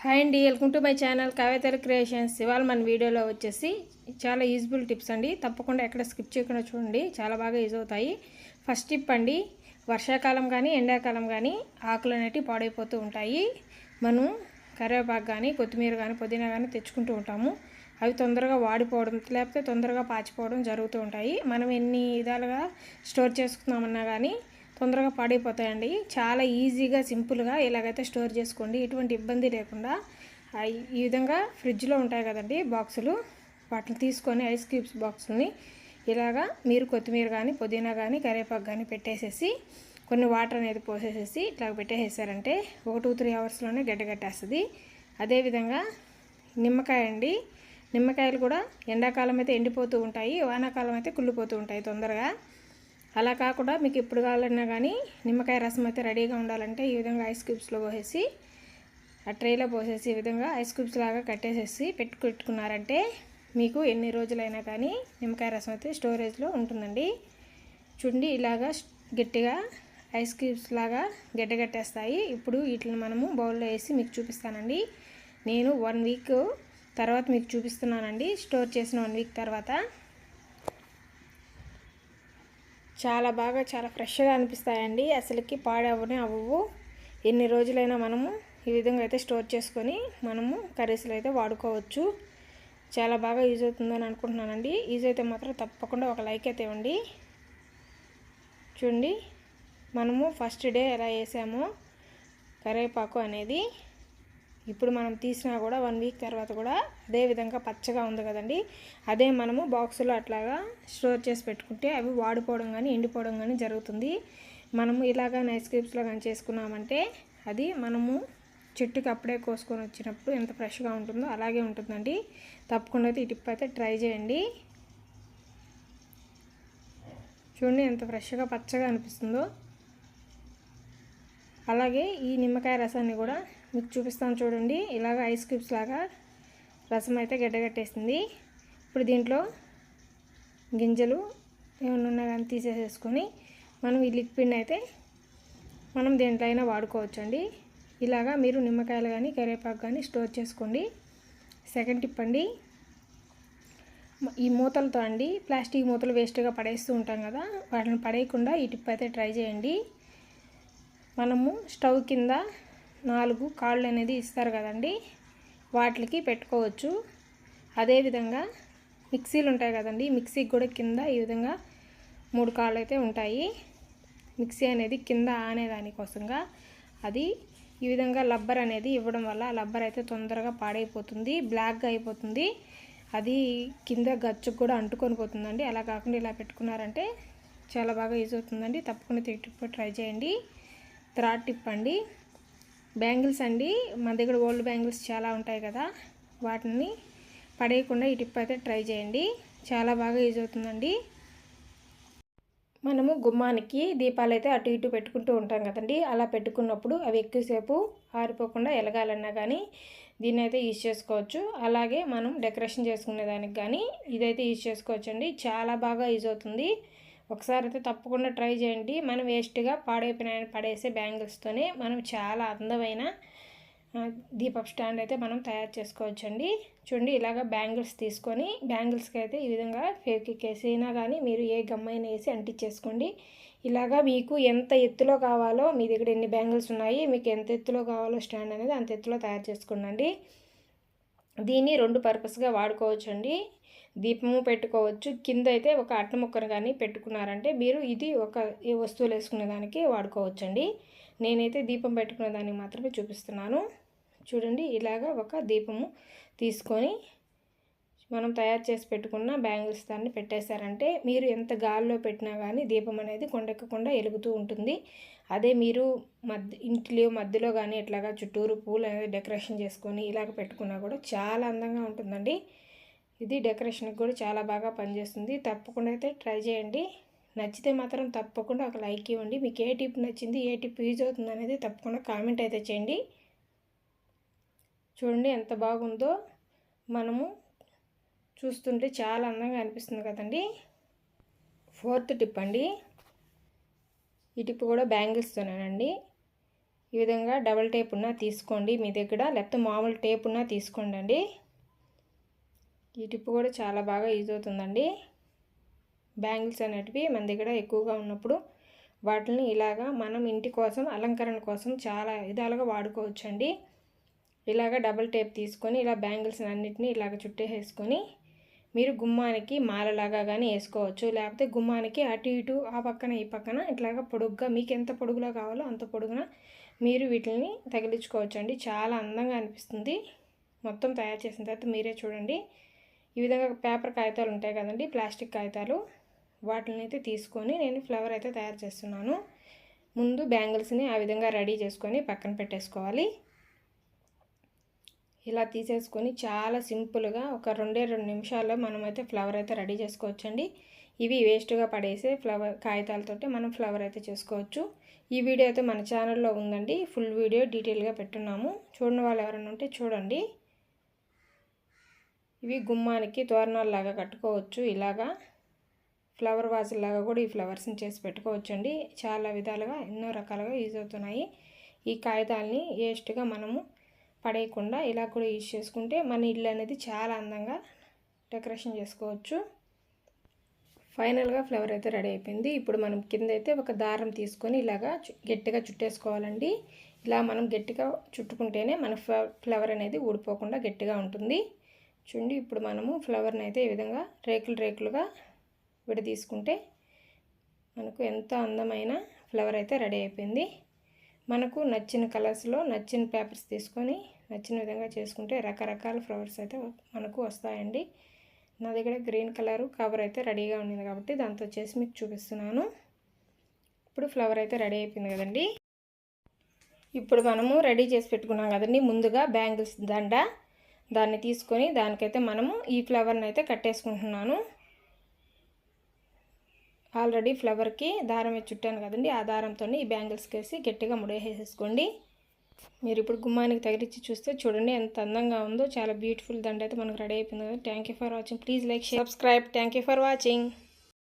Hi అండి welcome to my channel కవితల creations. ఇవాళ మన వీడియోలో వచ్చేసి చాలా యూజ్ఫుల్ టిప్స్ అండి. తప్పకుండా ఎక్కడ స్కిప్ చేయకుండా చూడండి. చాలా బాగా యూజ్ అవుతాయి. ఫస్ట్ టిప్ అండి వర్షాకాలం కానీ ఎండాకాలం కానీ ఆకులు అనేటివి పాడైపోతూ ఉంటాయి. మనం కరివేపాకు కానీ కొత్తిమీర కానీ పుదీనా కానీ తెచ్చుకుంటూ ఉంటాము. అవి తొందరగా వాడిపోవడం లేకపోతే తొందరగా పాచిపోవడం జరుగుతూ ఉంటాయి. మనం ఎన్ని విధాలుగా స్టోర్ చేసుకుందామన్నా కానీ తొందరగా పాడైపోతాయండి. చాలా ఈజీగా సింపుల్గా ఇలాగైతే స్టోర్ చేసుకోండి ఎటువంటి ఇబ్బంది లేకుండా. ఈ విధంగా ఫ్రిడ్జ్లో ఉంటాయి కదండి బాక్సులు. వాటిని తీసుకొని ఐస్ క్యూబ్స్ బాక్సుల్ని ఇలాగా మీరు కొత్తిమీర కానీ పుదీనా కానీ కరివేపాకు కానీ పెట్టేసేసి కొన్ని వాటర్ అనేది పోసేసేసి ఇట్లా పెట్టేసేసారంటే ఒక టూ త్రీ అవర్స్లోనే గడ్డగట్టేస్తుంది అదేవిధంగా నిమ్మకాయ అండి. నిమ్మకాయలు కూడా ఎండాకాలం అయితే ఎండిపోతూ ఉంటాయి వానాకాలం అయితే కుళ్ళిపోతూ ఉంటాయి తొందరగా. అలా కాకుండా మీకు ఎప్పుడు కావాలన్నా కానీ నిమ్మకాయ రసం అయితే రెడీగా ఉండాలంటే ఈ విధంగా ఐస్ క్యూబ్స్లో పోసేసి ఆ ట్రేలో పోసేసి ఈ విధంగా ఐస్ క్యూబ్స్ లాగా కట్టేసేసి పెట్టు పెట్టుకున్నారంటే మీకు ఎన్ని రోజులైనా కానీ నిమ్మకాయ రసం అయితే స్టోరేజ్లో ఉంటుందండి. చూడండి ఇలాగా గట్టిగా ఐస్ క్యూబ్స్ లాగా గడ్డగట్టేస్తాయి. ఇప్పుడు వీటిని మనము బౌల్లో వేసి మీకు చూపిస్తానండి. నేను వన్ వీక్ తర్వాత మీకు చూపిస్తున్నానండి. స్టోర్ చేసిన వన్ వీక్ తర్వాత. చాలా బాగా చాలా ఫ్రెష్గా అనిపిస్తాయండి. అసలుకి పాడవనే అవ్వవు. ఎన్ని రోజులైనా మనము ఈ విధంగా అయితే స్టోర్ చేసుకొని మనము కర్రీస్లో అయితే వాడుకోవచ్చు. చాలా బాగా యూజ్ అవుతుందని అనుకుంటున్నానండి. యూజ్ అయితే మాత్రం తప్పకుండా ఒక లైక్ అయితే ఇవ్వండి. చూడండి మనము ఫస్ట్ డే ఎలా వేసామో కరివేపాకు అనేది. ఇప్పుడు మనం తీసినా కూడా వన్ వీక్ తర్వాత కూడా అదే విధంగా పచ్చగా ఉంది కదండి. అదే మనము బాక్సులో అట్లాగా స్టోర్ చేసి పెట్టుకుంటే అవి వాడిపోవడం కానీ ఎండిపోవడం కానీ జరుగుతుంది. మనము ఇలాగా నైస్ క్రీప్స్లో కానీ చేసుకున్నామంటే అది మనము చెట్టుకి అప్పుడే కోసుకొని వచ్చినప్పుడు ఎంత ఫ్రెష్గా ఉంటుందో అలాగే ఉంటుందండి. తప్పకుండా అయితే ఈ టిప్ అయితే ట్రై చేయండి. చూడండి ఎంత ఫ్రెష్గా పచ్చగా అనిపిస్తుందో. అలాగే ఈ నిమ్మకాయ రసాన్ని కూడా మీకు చూపిస్తాను చూడండి. ఇలాగ ఐస్ క్యూబ్స్ లాగా రసం అయితే గడ్డగట్టేసింది ఇప్పుడు దీంట్లో గింజలు ఏమైనా ఉన్నా కానీ తీసేసేసుకొని మనం ఈ లిక్విడ్ అయితే మనం దేంట్లో అయినా వాడుకోవచ్చు అండి ఇలాగా మీరు నిమ్మకాయలు కానీ కరివేపాకు కానీ స్టోర్ చేసుకోండి. సెకండ్ టిప్ అండి ఈ మూతలతో అండి ప్లాస్టిక్ మూతలు వేస్ట్గా పడేస్తూ ఉంటాం కదా వాటిని పడేయకుండా ఈ టిప్ అయితే ట్రై చేయండి. మనము స్టవ్ కింద నాలుగు కాళ్ళు అనేది ఇస్తారు కదండి. వాటికి పెట్టుకోవచ్చు. అదేవిధంగా మిక్సీలు ఉంటాయి కదండి. మిక్సీకి కూడా కింద ఈ విధంగా మూడు కాళ్ళు అయితే ఉంటాయి. మిక్సీ అనేది కింద ఆనే దానికోసంగా అది ఈ విధంగా లబ్బర్ అనేది ఇవ్వడం వల్ల లబ్బర్ అయితే తొందరగా పాడైపోతుంది. బ్లాక్గా అయిపోతుంది. అది కింద గచ్చుకు కూడా అంటుకొని పోతుందండి. అలా కాకుండా ఇలా పెట్టుకున్నారంటే చాలా బాగా యూజ్ అవుతుందండి. తప్పకుండా తిట్టి ట్రై చేయండి. త్రాట్ టిప్ అండి బ్యాంగిల్స్ అండి. మన దగ్గర ఓల్డ్ బ్యాంగిల్స్ చాలా ఉంటాయి కదా. వాటిని పడేయకుండా ఈ టిప్ అయితే ట్రై చేయండి. చాలా బాగా యూజ్ అవుతుందండి. మనము గుమ్మానికి దీపాలు అయితే అటు ఇటు పెట్టుకుంటూ ఉంటాం కదండి. అలా పెట్టుకున్నప్పుడు అవి ఎక్కువసేపు ఆరిపోకుండా ఎలగాలన్నా కానీ దీన్ని అయితే యూజ్ చేసుకోవచ్చు. అలాగే మనం డెకరేషన్ చేసుకునే దానికి కానీ ఇదైతే యూజ్ చేసుకోవచ్చు అండి చాలా బాగా యూజ్ అవుతుంది. ఒకసారి అయితే తప్పకుండా ట్రై చేయండి. మనం వేస్ట్గా పాడైపోయిన పడేసే బ్యాంగిల్స్తోనే మనం చాలా అందమైన దీపప్ స్టాండ్ అయితే మనం తయారు చేసుకోవచ్చండి. చూడండి ఇలాగ బ్యాంగిల్స్ తీసుకొని బ్యాంగిల్స్కి అయితే ఈ విధంగా ఫేక్ వేసినా కానీ మీరు ఏ గమ్మైనా వేసి అంటించేసుకోండి. ఇలాగా మీకు ఎంత ఎత్తులో కావాలో మీ దగ్గర ఎన్ని బ్యాంగిల్స్ ఉన్నాయి మీకు ఎంత ఎత్తులో కావాలో స్టాండ్ అనేది అంత ఎత్తులో తయారు చేసుకోండి దీన్ని రెండు పర్పస్గా వాడుకోవచ్చు అండి దీపము పెట్టుకోవచ్చు. కింద అయితే ఒక అట్ట ముక్కను కానీ పెట్టుకున్నారంటే మీరు ఇది ఒక వస్తువులు వేసుకునే దానికి వాడుకోవచ్చండి. నేనైతే దీపం పెట్టుకునే దానికి మాత్రమే చూపిస్తున్నాను. చూడండి ఇలాగా ఒక దీపము తీసుకొని మనం తయారు చేసి పెట్టుకున్న బ్యాంగిల్స్ దాన్ని పెట్టేశారంటే మీరు ఎంత గాల్లో పెట్టినా కానీ దీపం అనేది కొండెక్కకుండా వెలుగుతూ ఉంటుంది. అదే మీరు మధ్య ఇంట్లో మధ్యలో కానీ ఇట్లాగా చుట్టూరు పూలు అనేది డెకరేషన్ చేసుకొని ఇలాగ పెట్టుకున్నా కూడా చాలా అందంగా ఉంటుందండి. ఇది డెకరేషన్కి కూడా చాలా బాగా పనిచేస్తుంది. తప్పకుండా అయితే ట్రై చేయండి. నచ్చితే మాత్రం తప్పకుండా ఒక లైక్ ఇవ్వండి. మీకు ఏ టిప్ నచ్చింది ఏ టిప్ యూజ్ అవుతుంది అనేది తప్పకుండా కామెంట్ అయితే చేయండి. చూడండి ఎంత బాగుందో. మనము చూస్తుంటే చాలా అందంగా అనిపిస్తుంది కదండి. ఫోర్త్ టిప్ అండి. ఈ టిప్ కూడా బ్యాంగిల్స్తోనేనండి. ఈ విధంగా డబల్ టేప్ ఉన్న తీసుకోండి మీ దగ్గర. లేకపోతే మామూలు టేప్ ఉన్న తీసుకోండి అండి ఈ టిప్ కూడా చాలా బాగా యూజ్ అవుతుందండి. బ్యాంగిల్స్ అనేటివి మన దగ్గర ఎక్కువగా ఉన్నప్పుడు వాటిని ఇలాగా మనం ఇంటి కోసం అలంకరణ కోసం చాలా విధాలుగా వాడుకోవచ్చండి. ఇలాగ డబల్ టేప్ తీసుకొని ఇలా బ్యాంగిల్స్ అన్నిటిని ఇలాగ చుట్టేసేసుకొని మీరు గుమ్మానికి మాలలాగా కానీ వేసుకోవచ్చు. లేకపోతే గుమ్మానికి అటు ఇటు ఆ పక్కన ఈ పక్కన ఇట్లాగా పొడుగ్గా మీకు ఎంత పొడుగులో కావాలో అంత పొడుగున మీరు వీటిని తగిలించుకోవచ్చు అండి చాలా అందంగా అనిపిస్తుంది. మొత్తం తయారు చేసిన తర్వాత మీరే చూడండి. ఈ విధంగా పేపర్ కాగితాలు ఉంటాయి కదండి ప్లాస్టిక్ కాగితాలు. వాటిని అయితే తీసుకొని నేను ఫ్లవర్ అయితే తయారు చేస్తున్నాను. ముందు బ్యాంగిల్స్ని ఆ విధంగా రెడీ చేసుకొని పక్కన పెట్టేసుకోవాలి. ఇలా తీసేసుకొని చాలా సింపుల్గా ఒక రెండే రెండు నిమిషాల్లో మనమైతే ఫ్లవర్ అయితే రెడీ చేసుకోవచ్చండి. ఇవి వేస్ట్గా పడేసే ఫ్లవర్ కాగితాలతోటి మనం ఫ్లవర్ అయితే చేసుకోవచ్చు. ఈ వీడియో అయితే మన ఛానల్లో ఉందండి. ఫుల్ వీడియో డీటెయిల్గా పెట్టున్నాము. చూడని వాళ్ళు ఎవరైనా ఉంటే చూడండి. ఇవి గుమ్మానికి తోరణాలలాగా కట్టుకోవచ్చు. ఇలాగా ఫ్లవర్ వాజులాగా కూడా ఈ ఫ్లవర్స్ని చేసి పెట్టుకోవచ్చండి. చాలా విధాలుగా ఎన్నో రకాలుగా యూజ్ అవుతున్నాయి. ఈ కాగితాలని వేస్ట్గా మనము పడేయకుండా ఇలా కూడా యూజ్ చేసుకుంటే మన ఇల్లు అనేది చాలా అందంగా డెకరేషన్ చేసుకోవచ్చు. ఫైనల్గా ఫ్లవర్ అయితే రెడీ అయిపోయింది. ఇప్పుడు మనం కింద అయితే ఒక దారం తీసుకొని ఇలాగా గట్టిగా చుట్టేసుకోవాలండి. ఇలా మనం గట్టిగా చుట్టుకుంటేనే మన ఫ్లవర్ అనేది ఊడిపోకుండా గట్టిగా ఉంటుంది. చూడండి ఇప్పుడు మనము ఫ్లవర్ని అయితే ఈ విధంగా రేకులు రేకులుగా విడదీసుకుంటే మనకు ఎంతో అందమైన ఫ్లవర్ అయితే రెడీ అయిపోయింది. మనకు నచ్చిన కలర్స్లో నచ్చిన పేపర్స్ తీసుకొని నచ్చిన విధంగా చేసుకుంటే రకరకాల ఫ్లవర్స్ అయితే మనకు వస్తాయండి. నా దగ్గర గ్రీన్ కలర్ కవర్ అయితే రెడీగా ఉంది కాబట్టి దాంతో చేసి మీకు చూపిస్తున్నాను. ఇప్పుడు ఫ్లవర్ అయితే రెడీ అయిపోయింది కదండి. ఇప్పుడు మనము రెడీ చేసి పెట్టుకున్నాం కదండి. ముందుగా బ్యాంగిల్స్ దండ. దాన్ని తీసుకొని దానికైతే మనము ఈ ఫ్లవర్ని అయితే కట్టేసుకుంటున్నాను. ఆల్రెడీ ఫ్లవర్కి దారం వేసి చుట్టాను కదండి ఆ దారంతో ఈ బ్యాంగిల్స్కి వేసి గట్టిగా ముడేసేసుకోండి. మీరు ఇప్పుడు గుమ్మానికి తగిలిచ్చి చూస్తే చూడండి ఎంత అందంగా ఉందో చాలా బ్యూటిఫుల్ దండ అయితే మనకు రెడీ అయిపోయింది. కదా thank you for watching please like subscribe thank you for watching